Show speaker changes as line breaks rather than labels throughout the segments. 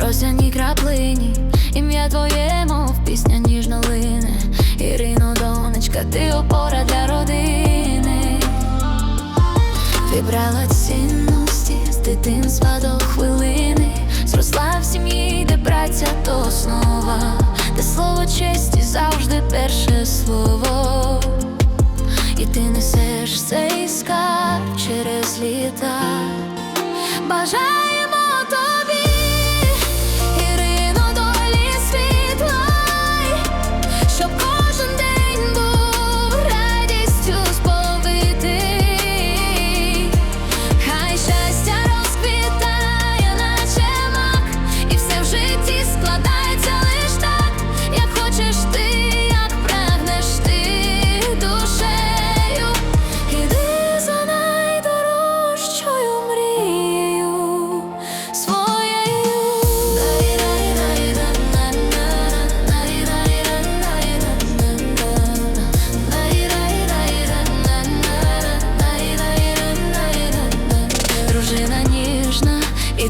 Росяній краплині, ім'я твоє, мов пісня ніжно. Ірино, донечка, ти опора для родини. Вібрала цінності з дитинства до хвилини, зросла в сім'ї, праця то основа, де слово честі завжди перше слово. І ти несеш цей скарб через літа. Бажаємо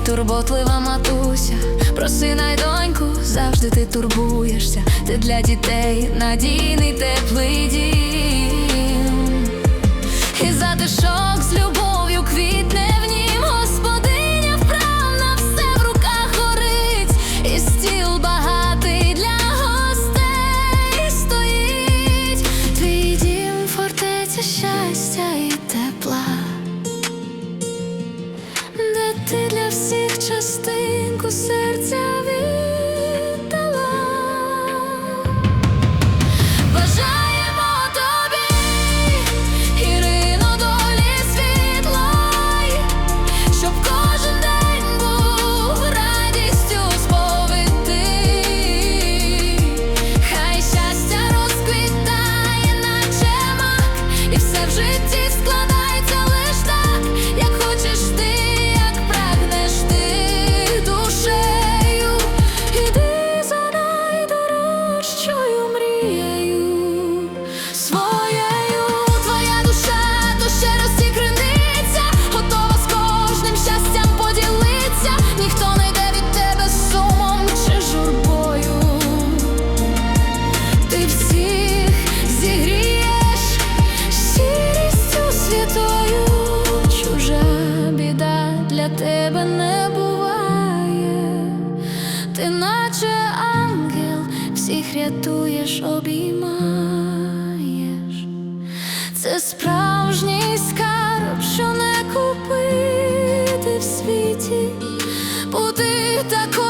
турботлива матуся. Про сина й доньку завжди ти турбуєшся. Ти для дітей надійний теплий дім. І затишок з любов'ю квітне в нім Господиня вправна, все в руках горить, і стіл багатий для всіх рятуєш, обіймаєш. Це справжній скарб, що не купити в світі, бути такою.